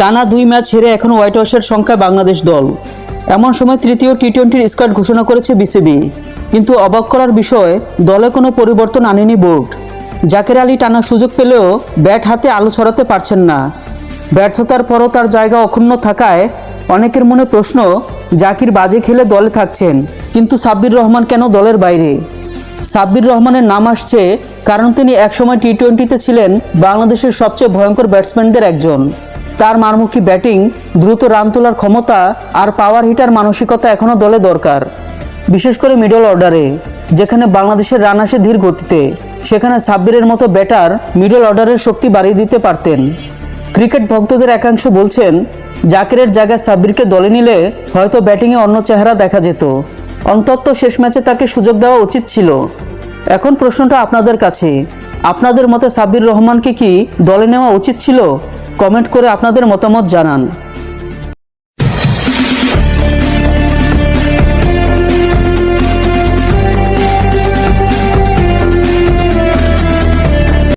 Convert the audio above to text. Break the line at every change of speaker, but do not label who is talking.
টানা দুই ম্যাচ হেরে এখন হোয়াইট হাউসের সংখ্যায় বাংলাদেশ দল। এমন সময় তৃতীয় টি টোয়েন্টির স্কোয়াড ঘোষণা করেছে বিসিবি। কিন্তু অবাক করার বিষয়, দলে কোনো পরিবর্তন আনেনি বোর্ড। জাকের আলী টানা সুযোগ পেলেও ব্যাট হাতে আলো ছড়াতে পারছেন না। ব্যর্থতার পরও তার জায়গা অক্ষুণ্ণ থাকায় অনেকের মনে প্রশ্ন, জাকির বাজে খেলে দলে থাকছেন, কিন্তু সাব্বির রহমান কেন দলের বাইরে? সাব্বির রহমানের নাম আসছে কারণ তিনি একসময় টি টোয়েন্টিতে ছিলেন বাংলাদেশের সবচেয়ে ভয়ঙ্কর ব্যাটসম্যানদের একজন। তার মারমুখী ব্যাটিং, দ্রুত রান তোলার ক্ষমতা আর পাওয়ার হিটার মানসিকতা এখনও দলে দরকার। বিশেষ করে মিডল অর্ডারে যেখানে বাংলাদেশের রান আসে ধীর গতিতে, সেখানে সাব্বিরের মতো ব্যাটার মিডল অর্ডারের শক্তি বাড়িয়ে দিতে পারতেন। ক্রিকেট ভক্তদের একাংশ বলছেন, জাকিরের জায়গায় সাব্বিরকে দলে নিলে হয়তো ব্যাটিংয়ে অন্য চেহারা দেখা যেত। অন্তত শেষ ম্যাচে তাকে সুযোগ দেওয়া উচিত ছিল। এখন প্রশ্নটা আপনাদের কাছে। আপনাদের মতে সাব্বির রহমানকে কি দলে নেওয়া উচিত ছিল? কমেন্ট করে আপনাদের মতামত জানান।